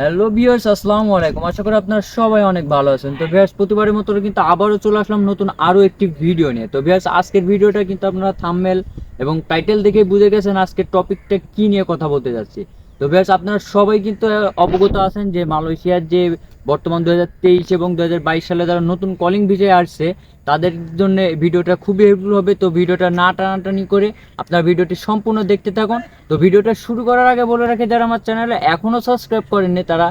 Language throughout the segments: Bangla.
হ্যালো বিয়ার্স আসসালামু আলাইকুম। আশা করি আপনারা সবাই অনেক ভালো আছেন। তো বিয়ার্স প্রতিবারের মতো কিন্তু আবারও চলে আসলাম নতুন আরও একটি ভিডিও নিয়ে। তো বিয়ার্স আজকের ভিডিওটা কিন্তু আপনারা থাম্বনেল এবং টাইটেল দেখে বুঝে গেছেন আজকের টপিকটা কি নিয়ে কথা বলতে যাচ্ছি। তো ভিউয়ার্স আপনারা সবাই কিন্তু অবগত আছেন যে মালয়েশিয়ার যে বর্তমান দু হাজার তেইশ এবং দু হাজার বাইশ সালে যারা নতুন কলিং ভিসায় আসছে, তাদের জন্য ভিডিওটা খুবই হেল্পফুল হবে। তো ভিডিওটা না টানাটানি করে আপনার ভিডিওটি সম্পূর্ণ দেখতে থাকুন। তো ভিডিওটা শুরু করার আগে বলে রাখে, যারা আমার চ্যানেলে এখনও সাবস্ক্রাইব করেননি, তারা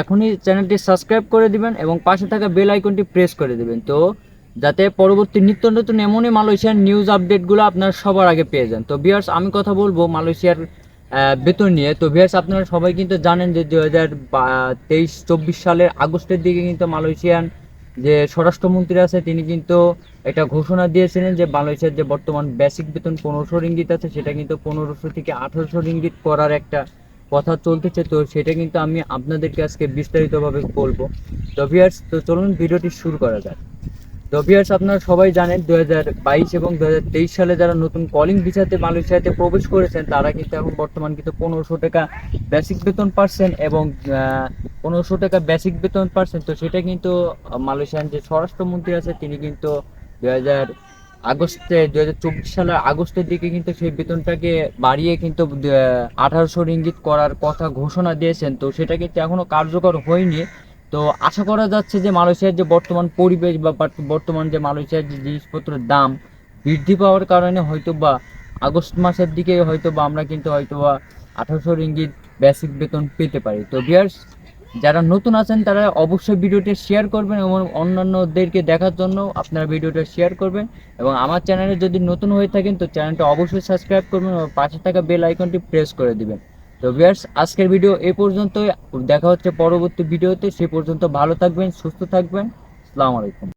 এখনই চ্যানেলটি সাবস্ক্রাইব করে দিবেন এবং পাশে থাকা বেল আইকনটি প্রেস করে দেবেন। তো যাতে পরবর্তী নিত্য নতুন এমনই মালয়েশিয়ার নিউজ আপডেটগুলো আপনারা সবার আগে পেয়ে যান। তো বিয়ার্স আমি কথা বলব মালয়েশিয়ার বেতন নিয়ে। তো বিয়ার্স আপনারা সবাই কিন্তু জানেন যে দু হাজার তেইশ চব্বিশ সালের আগস্টের দিকে কিন্তু মালয়েশিয়ান যে স্বরাষ্ট্রমন্ত্রী আছে, তিনি কিন্তু একটা ঘোষণা দিয়েছিলেন যে মালয়েশিয়ার যে বর্তমান বেসিক বেতন পনেরোশো রিঙ্গিত আছে, সেটা কিন্তু পনেরোশো থেকে আঠারোশো রিঙ্গিত করার একটা কথা চলতেছে। তো সেটা কিন্তু আমি আপনাদেরকে আজকে বিস্তারিতভাবে বলব। তো ভিয়ার্স তো চলুন ভিডিওটি শুরু করা যাক। তো আপনারা সবাই জানেন দু বাইশ এবং দু হাজার তেইশ সালে যারা নতুন কলিং ভিসাতে মালয়েশিয়াতে প্রবেশ করেছেন, তারা কিন্তু এখন বর্তমান কিন্তু পনেরোশো টাকা বেসিক বেতন পাচ্ছেন এবং পনেরোশো টাকা বেসিক বেতন পাচ্ছেন তো সেটা কিন্তু মালয়েশিয়ান যে স্বরাষ্ট্রমন্ত্রী আছে, তিনি কিন্তু দু হাজার আগস্টে দু হাজার চব্বিশ সালের আগস্টের দিকে কিন্তু সেই বেতনটাকে বাড়িয়ে কিন্তু আঠারোশো রিঙ্গিত করার কথা ঘোষণা দিয়েছেন। তো সেটা কিন্তু এখনও কার্যকর হয়নি। তো আশা করা যাচ্ছে যে মালয়েশিয়ার যে বর্তমান পরিবেশ বা বর্তমান যে মালয়েশিয়ার যে জিনিসপত্রের দাম বৃদ্ধি পাওয়ার কারণে হয়তো বা আগস্ট মাসের দিকে হয়তো বা আমরা কিন্তু হয়তো বা আঠারোশো রিঙ্গিত বেসিক বেতন পেতে পারি। তো বিয়ার্স যারা নতুন আছেন তারা অবশ্যই ভিডিওটি শেয়ার করবেন এবং অন্যান্যদেরকে দেখার জন্য আপনারা ভিডিওটা শেয়ার করবেন এবং আমার চ্যানেলে যদি নতুন হয়ে থাকেন তো চ্যানেলটা অবশ্যই সাবস্ক্রাইব করবেন এবং পাশে থাকা বেল আইকনটি প্রেস করে দিবেন। তো ভিউয়ার্স, আজকের ভিডিও এ পর্যন্তই। দেখা হচ্ছে পরবর্তী ভিডিওতে। সে পর্যন্ত ভালো থাকবেন, সুস্থ থাকবেন। আসসালামু আলাইকুম।